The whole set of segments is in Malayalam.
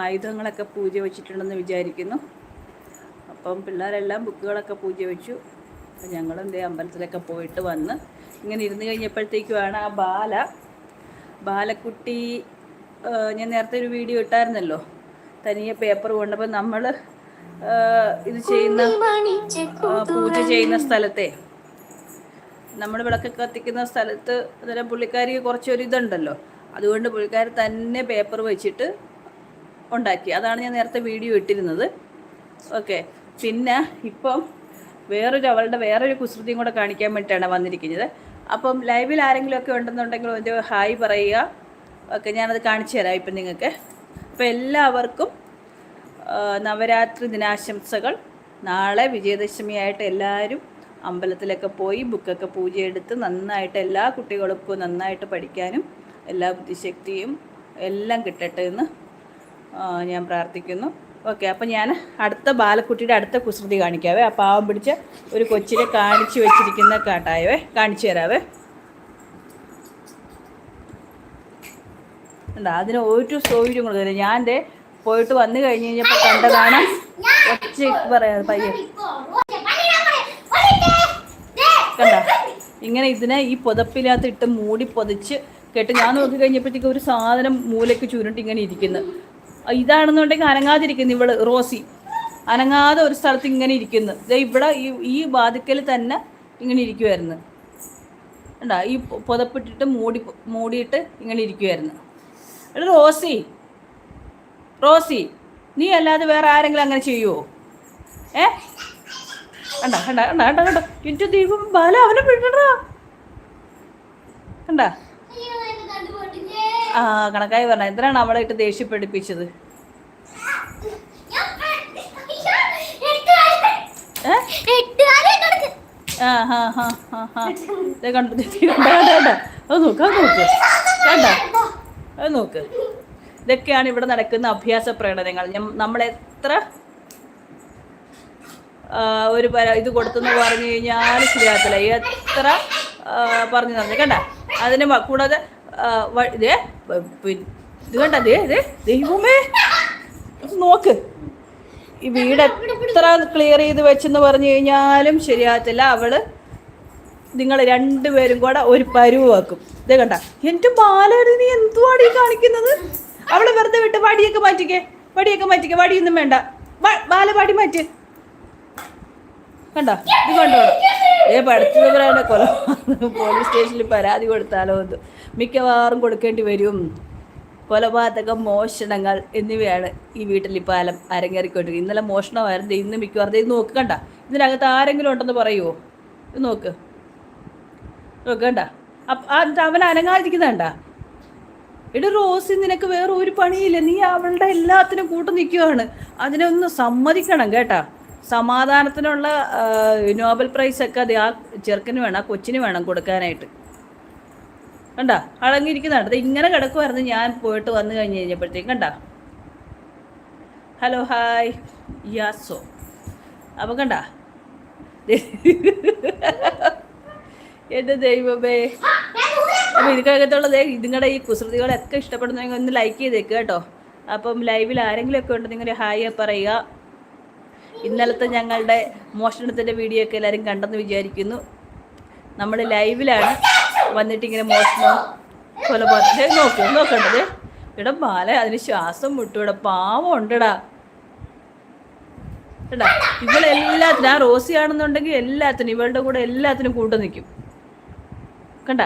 ആയുധങ്ങളൊക്കെ പൂജ വെച്ചിട്ടുണ്ടെന്ന് വിചാരിക്കുന്നു. അപ്പം പിള്ളേരെല്ലാം ബുക്കുകളൊക്കെ പൂജ വെച്ചു. അപ്പം ഞങ്ങളെന്തേ അമ്പലത്തിലൊക്കെ പോയിട്ട് വന്ന് ഇങ്ങനെ ഇരുന്ന് കഴിഞ്ഞപ്പോഴത്തേക്കുമാണ് ആ ബാല ബാലക്കുട്ടി ഞാൻ നേരത്തെ ഒരു വീഡിയോ ഇട്ടായിരുന്നല്ലോ. തനിയെ പേപ്പർ കൊണ്ടപ്പോൾ നമ്മൾ ഇത് ചെയ്യുന്ന പൂജ ചെയ്യുന്ന സ്ഥലത്തെ. നമ്മൾ വിളക്ക് കത്തിക്കുന്ന സ്ഥലത്ത് അന്നേരം പുള്ളിക്കാരി കുറച്ചൊരു ഇതുണ്ടല്ലോ അതുകൊണ്ട് പുള്ളിക്കാരി തന്നെ പേപ്പർ വെച്ചിട്ട് ഉണ്ടാക്കി. അതാണ് ഞാൻ നേരത്തെ വീഡിയോ ഇട്ടിരുന്നത്. ഓക്കെ. പിന്നെ ഇപ്പം വേറൊരു അവളുടെ വേറൊരു കുസൃതിയും കൂടെ കാണിക്കാൻ വേണ്ടിയിട്ടാണ് വന്നിരിക്കുന്നത്. അപ്പം ലൈവിൽ ആരെങ്കിലുമൊക്കെ ഉണ്ടെന്നുണ്ടെങ്കിൽ ഒരു ഹായ് പറയുക. ഓക്കെ ഞാനത് കാണിച്ചു തരാം ഇപ്പം നിങ്ങൾക്ക്. അപ്പോൾ എല്ലാവർക്കും നവരാത്രി ദിനാശംസകൾ. നാളെ വിജയദശമിയായിട്ട് എല്ലാവരും അമ്പലത്തിലൊക്കെ പോയി ബുക്കൊക്കെ പൂജയെടുത്ത് നന്നായിട്ട് എല്ലാ കുട്ടികൾക്കും നന്നായിട്ട് പഠിക്കാനും എല്ലാ ബുദ്ധിശക്തിയും എല്ലാം കിട്ടട്ടെ എന്ന് ഞാൻ പ്രാർത്ഥിക്കുന്നു. ഓക്കെ അപ്പം ഞാൻ അടുത്ത ബാലക്കുട്ടിയുടെ അടുത്ത കുസൃതി കാണിക്കാവേ. ആ പാവം പിടിച്ച ഒരു കൊച്ചിനെ കാണിച്ചു വെച്ചിരിക്കുന്ന കാട്ടായവേ കാണിച്ചു തരാവേ. ഉണ്ട് അതിന് ഒരു സൗകര്യം കൊടുക്കില്ല ഞാൻ ദേ പോയിട്ട് വന്നു കഴിഞ്ഞ് കഴിഞ്ഞപ്പോൾ കണ്ടതാണ് ഒച്ച പറയാ പയ്യെ. കണ്ട? ഇങ്ങനെ ഇതിനെ ഈ പുതപ്പിനകത്ത് ഇട്ട് മൂടി പൊതിച്ച് കേട്ട്. ഞാൻ നോക്കി കഴിഞ്ഞപ്പോഴത്തേക്ക് ഒരു സാധനം മൂലയ്ക്ക് ചുരുണ്ട് ഇങ്ങനെ ഇതാണെന്നുണ്ടെങ്കിൽ അനങ്ങാതിരിക്കുന്നു ഇവൾ റോസി. അനങ്ങാതെ ഒരു സ്ഥലത്ത് ഇങ്ങനെ ഇരിക്കുന്നു. ദേ ഇവിടെ ഈ ഈ ബാധിക്കൽ തന്നെ ഇങ്ങനെ ഇരിക്കുമായിരുന്നു കണ്ടാ? ഈ പുതപ്പിട്ടിട്ട് മൂടി മൂടിയിട്ട് ഇങ്ങനെ ഇരിക്കുമായിരുന്നു എടാ റോസി റോസി നീ അല്ലാതെ വേറെ ആരെങ്കിലും അങ്ങനെ ചെയ്യുമോ ഏ? കണ്ട കണ്ട കണ്ട കണ്ട കണ്ട. എന്റെ ദൈവം ബാല അവനെ വിടടാ കണ്ട? കണക്കായി പറഞ്ഞ എന്തിനാണ് അവളെ ഇട്ട് ദേഷ്യപ്പെടുപ്പിച്ചത്? ഇതൊക്കെയാണ് ഇവിടെ നടക്കുന്ന അഭ്യാസ പ്രകടനങ്ങൾ. നമ്മൾ എത്ര ഒരു ഇത് കൊടുത്തെന്ന് പറഞ്ഞു കഴിഞ്ഞാൽ ശരിയാകത്തില്ല. എത്ര പറഞ്ഞു തന്നെ. കണ്ട? അതിന് കൂടാതെ ദൈവമേ. നോക്ക്. ഈ വീട് എത്ര ക്ലിയർ ചെയ്ത് വെച്ചെന്ന് പറഞ്ഞു കഴിഞ്ഞാലും ശരിയാകത്തില്ല. അവൾ നിങ്ങൾ രണ്ടുപേരും കൂടെ ഒരു പരുവാക്കും ഇത് കണ്ട. എന്റെ ബാലര് നീ എന്തുവാണ് ഈ കാണിക്കുന്നത്? അവളെ വെറുതെ വിട്ട് വടിയൊക്കെ മാറ്റിക്കേ. വടിയൊക്കെ മാറ്റിക്കേ. വടിയൊന്നും വേണ്ട. ബ- ബാല വടി മാറ്റ്. കണ്ട? ഇത് കണ്ടോ? ഏ പഠിച്ചവരാണ് കൊല പോലീസ് സ്റ്റേഷനിൽ പരാതി കൊടുത്താലോ എന്ന്. മിക്കവാറും കൊടുക്കേണ്ടി വരും. കൊലപാതകം മോഷണങ്ങൾ എന്നിവയാണ് ഈ വീട്ടിൽ ഇപ്പോൾ അലം അരങ്ങേറിക്കൊണ്ടിരിക്കുന്നത്. ഇന്നലെ മോഷണമായിരുന്നു. ഇന്ന് മിക്കവാറും ഇത് നോക്ക് കണ്ട. ഇതിനകത്ത് ആരെങ്കിലും ഉണ്ടെന്ന് പറയുമോ ഇത് നോക്ക്. നോക്കണ്ട അപ്പ അവൻ അനങ്ങാതിരിക്കുന്നണ്ട എടി റോസി നിനക്ക് വേറെ ഒരു പണിയില്ല. നീ അവളുടെ എല്ലാത്തിനും കൂട്ടു നിൽക്കുകയാണ് അതിനൊന്ന് സമ്മതിക്കണം കേട്ടാ. സമാധാനത്തിനുള്ള നോബൽ പ്രൈസ് ഒക്കെ അത് ആ ചെറുക്കന് വേണം ആ കൊച്ചിന് വേണം കൊടുക്കാനായിട്ട്. കണ്ട? അടങ്ങിയിരിക്കുന്നുണ്ട്. അത് ഇങ്ങനെ കിടക്കുമായിരുന്നു ഞാൻ പോയിട്ട് വന്നു കഴിഞ്ഞ് കഴിഞ്ഞപ്പോഴത്തേക്കും. കണ്ട? Hello hi. യാസോ. അപ്പം കണ്ട? എന്റെ ദൈവമേ. അപ്പോൾ ഇതിനകത്തുള്ള ദേ നിങ്ങളുടെ ഈ കുസൃതികളൊക്കെ ഇഷ്ടപ്പെടുന്നെങ്കിൽ ഒന്ന് ലൈക്ക് ചെയ്തേക്ക് കേട്ടോ. അപ്പം ലൈവിൽ ആരെങ്കിലും ഒക്കെ ഉണ്ട് നിങ്ങൾ ഹായ് പറയുക. ഇന്നലത്തെ ഞങ്ങളുടെ മോഷണത്തിന്റെ വീഡിയോ ഒക്കെ എല്ലാവരും കണ്ടെന്ന് വിചാരിക്കുന്നു. നമ്മൾ ലൈവിലാണ് വന്നിട്ട് ഇങ്ങനെ മോഷണം കൊലപാതകം. നോക്ക് നോക്കണ്ടത്. ഇവിടെ ബാല അതിന് ശ്വാസം മുട്ടു. ഇവിടെ പാവം ഉണ്ടടാ. കേട്ടാ ഇവളെല്ലാത്തിനും ആ റോസി ആണെന്നുണ്ടെങ്കിൽ എല്ലാത്തിനും ഇവളുടെ കൂടെ എല്ലാത്തിനും കൂട്ടു നിൽക്കും. കണ്ട?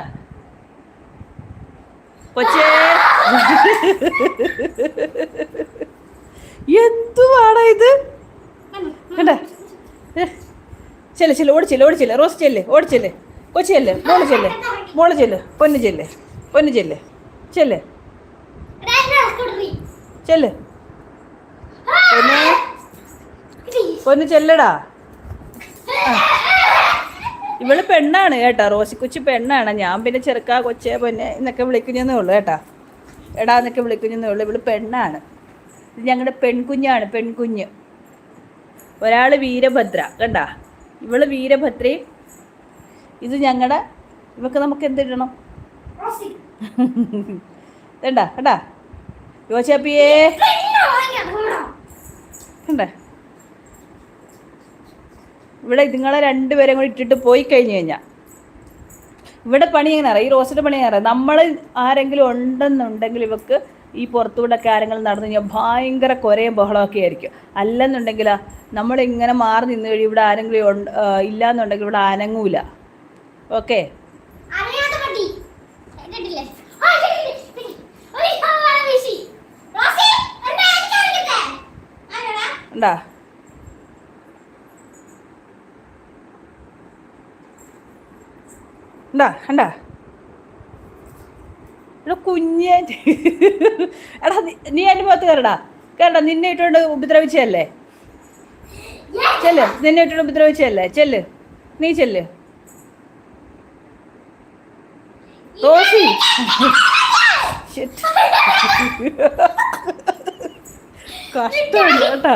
കൊച്ചേ. എന്തുവാടാ ഇത്? കണ്ട? ചെല്ലെ ചെല്ലെ ഓടിച്ചില്ലേ ഓടിച്ചില്ലേ റോസ് ചെല്ലെ ഓടിച്ചില്ലേ കൊച്ചി ചെല്ലെ മോൾ ചെല്ലേ മോൾ ചെല്ലേ പൊന്ന് ചെല്ലേ പൊന്ന് ചെല്ലേ. ചെല്ലേ. ചെല്ല്. പൊന്ന്. പൊന്ന് ചെല്ലടാ. ഇവൾ പെണ്ണാണ് കേട്ടാ റോസി കൊച്ചു പെണ്ണാണ്. ഞാൻ പിന്നെ ചെറുക്കാ കൊച്ചേ പൊന്നെ എന്നൊക്കെ വിളിക്കുന്നേ ഉള്ളൂ കേട്ടാ. എടാ എന്നൊക്കെ വിളിക്കുന്നേ ഉള്ളൂ. ഇവൾ പെണ്ണാണ്. ഇത് ഞങ്ങളുടെ പെൺകുഞ്ഞാണ് പെൺകുഞ്ഞ്. ഒരാൾ വീരഭദ്ര കണ്ട? ഇവൾ വീരഭദ്രയും ഇത് ഞങ്ങളുടെ ഇവക്ക് നമുക്ക് എന്തിടണം കണ്ട കണ്ട? യോശാപ്പിയേ കണ്ട? ഇവിടെ നിങ്ങളെ രണ്ടുപേരും കൂടി ഇട്ടിട്ട് പോയി കഴിഞ്ഞു കഴിഞ്ഞാൽ ഇവിടെ പണി എങ്ങനെ അറിയാം ഈ റോസിന്റെ പണി എങ്ങനെ അറിയാം നമ്മൾ ആരെങ്കിലും ഉണ്ടെന്നുണ്ടെങ്കിൽ ഇവക്ക് ഈ പുറത്തുകൂടെ കാര്യങ്ങൾ നടന്നു കഴിഞ്ഞാൽ ഭയങ്കര കുരയും ബഹളമൊക്കെ ആയിരിക്കും. അല്ലെന്നുണ്ടെങ്കിൽ നമ്മളിങ്ങനെ മാറി നിന്ന് കഴിയും. ഇവിടെ ആരെങ്കിലും ഉണ്ട് ആ, ഇല്ലാന്നുണ്ടെങ്കിൽ ഇവിടെ അനങ്ങൂല. ഓക്കെ? ഉണ്ടാ ഉണ്ടാ കേട്ടില്ലേ ആ കേട്ടില്ലേ കേട്ടില്ലേ? ഒരു സവാള വീശി റോസി എന്താ എനിക്ക് അറിയിക്കട്ടെ ആരാടാ ഉണ്ടാ ഉണ്ടാ കണ്ടാ എടാ കുഞ്ഞേ. എടാ നീ- എന്റെ മുഖത്ത് കയറടാ. കേട്ടോ നിന്നെ ഇട്ടുകൊണ്ട് ഉപദ്രവിച്ചല്ലേ ചെല്ല് നിന്നെ ഇട്ടുകൊണ്ട് ഉപദ്രവിച്ചല്ലേ ചെല്ല് നീ ചെല്ല്. റോസി. Shit. കഷ്ടമുണ്ട് കേട്ടാ.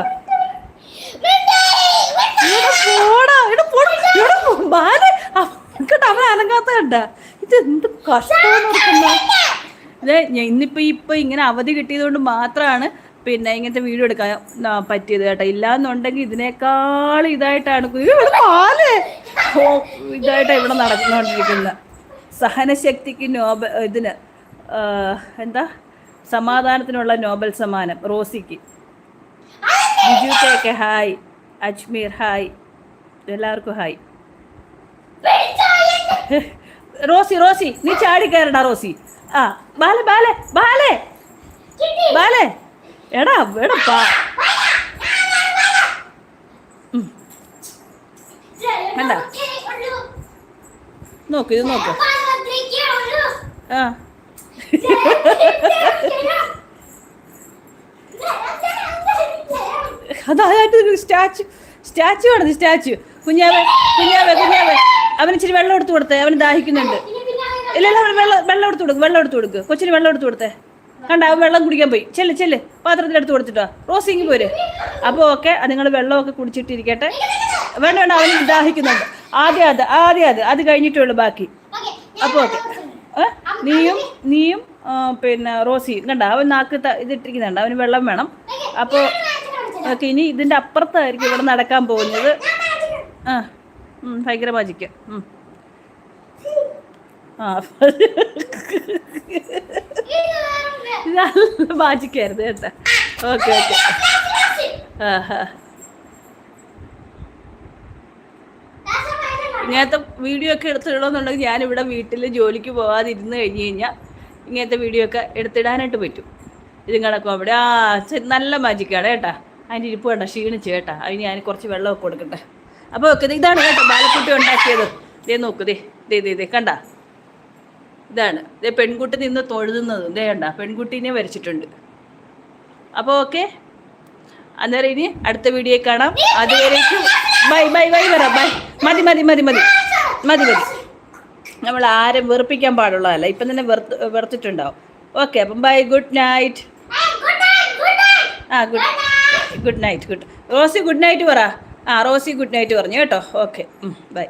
അവൻ അനങ്ങാത്ത കണ്ട. ഇത് എന്ത് കഷ്ടം ഓർക്കുന്ന? ഇതേ ഇന്നിപ്പോൾ ഇന്നിപ്പോ ഇപ്പൊ ഇങ്ങനെ അവധി കിട്ടിയതുകൊണ്ട് മാത്രമാണ് പിന്നെ ഇങ്ങനത്തെ വീഡിയോ എടുക്കാൻ പറ്റിയത് കേട്ടോ. ഇല്ലാന്നുണ്ടെങ്കിൽ ഇതിനേക്കാൾ ഇതായിട്ടാണ് ഇവിടെ ഇതായിട്ടാണ് ഇവിടെ നടന്നുകൊണ്ടിരിക്കുന്നത് സഹനശക്തിക്ക് നോബൽ ഇതിന് എന്താ? സമാധാനത്തിനുള്ള നോബൽ സമ്മാനം റോസിക്ക്. Biju cake hi Ajmer hi എല്ലാവർക്കും ഹായ് റോസി റോസി നീ ചാടി കയറടാ റോസി. ആ ബാലെ ബാലെ ബാലെ. ബാലെ. എടാ എടാ പാ വേണ്ട. നോക്ക് ഇത് നോക്ക്. ആ. അതായിട്ട് സ്റ്റാച്ചു സ്റ്റാച്ചു ആണ് സ്റ്റാച്ചു. കുഞ്ഞാവെ കുഞ്ഞാവെ കുഞ്ഞാവെ. അവന് ഇച്ചിരി വെള്ളം എടുത്തു കൊടുത്തേ അവന് ദാഹിക്കുന്നുണ്ട്. ഇല്ല വെള്ളം വെള്ളം എടുത്തു കൊടുക്ക് വെള്ളം എടുത്തു കൊടുക്ക്. കൊച്ചിന് വെള്ളം എടുത്തു കൊടുത്തേ. കണ്ട അവൻ വെള്ളം കുടിക്കാൻ പോയി. ചെല്ല് ചെല്ല്. പാത്രത്തിൽ എടുത്ത് കൊടുത്തിട്ടോ. റോസിങ് പോര്. അപ്പോൾ ഓക്കെ നിങ്ങൾ വെള്ളമൊക്കെ കുടിച്ചിട്ടിരിക്കട്ടെ. വേണ്ട വേണ്ട അവന് ദാഹിക്കുന്നുണ്ട്. ആദ്യം അത് ആദ്യം അത്. അത് കഴിഞ്ഞിട്ടേ ഉള്ളൂ ബാക്കി. അപ്പോൾ ഓക്കെ നീയും നീയും പിന്നെ റോസി കണ്ട അവൻ നാക്ക് ഇതിട്ടിരിക്കുന്നുണ്ട്. അവന് വെള്ളം വേണം. അപ്പോൾ ഓക്കെ ഇനി ഇതിന്റെ അപ്പുറത്തായിരിക്കും ഇവിടെ നടക്കാൻ പോകുന്നത്. ആ ഭയങ്കര മാജിക്ക് നല്ല കേട്ടോ. Okay okay. ഇങ്ങനത്തെ വീഡിയോ ഒക്കെ എടുത്തിടണമെന്നുണ്ടെങ്കിൽ ഞാനിവിടെ വീട്ടിൽ ജോലിക്ക് പോകാതിരുന്ന് കഴിഞ്ഞ് കഴിഞ്ഞാൽ ഇങ്ങനത്തെ വീഡിയോ ഒക്കെ എടുത്തിടാനായിട്ട് പറ്റും. ഇതും കണക്കും അവിടെ ആ നല്ല മാജിക്കാണ് കേട്ടാ. അതിന്റെ ഇരിപ്പ് കണ്ട ക്ഷീണിച്ച് കേട്ടാ. അതിന് ഞാൻ കുറച്ച് വെള്ളമൊക്കെ കൊടുക്കട്ടെ. അപ്പോൾ ഓക്കെ ഇതാണ് കേട്ടോ ബാലക്കുട്ടി ഉണ്ടാക്കിയത്. ദേ നോക്ക് ദേ ദേ ദേ കണ്ട? ഇതാണ്. ദേ പെൺകുട്ടി നിന്ന് തൊഴുതുന്നത്. ദേ കണ്ട പെൺകുട്ടീനെ വരച്ചിട്ടുണ്ട്. അപ്പോൾ ഓക്കെ? അന്നേരം ഇനി അടുത്ത വീഡിയോ കാണാം. അതുവരേക്കും ബൈ ബൈ ബൈ വരാം ബൈ. മതി മതി മതി മതി. മതി മതി. നമ്മൾ ആരും വെറുപ്പിക്കാൻ പാടുള്ളതല്ല. ഇപ്പം തന്നെ വെറുത്ത് വെറുത്തിട്ടുണ്ടാവും. ഓക്കെ അപ്പം ബൈ ഗുഡ് നൈറ്റ്. ആ good good night good. Rosie good night പറ. ആ റോസി ഗുഡ് നൈറ്റ് പറഞ്ഞു കേട്ടോ. Okay bye.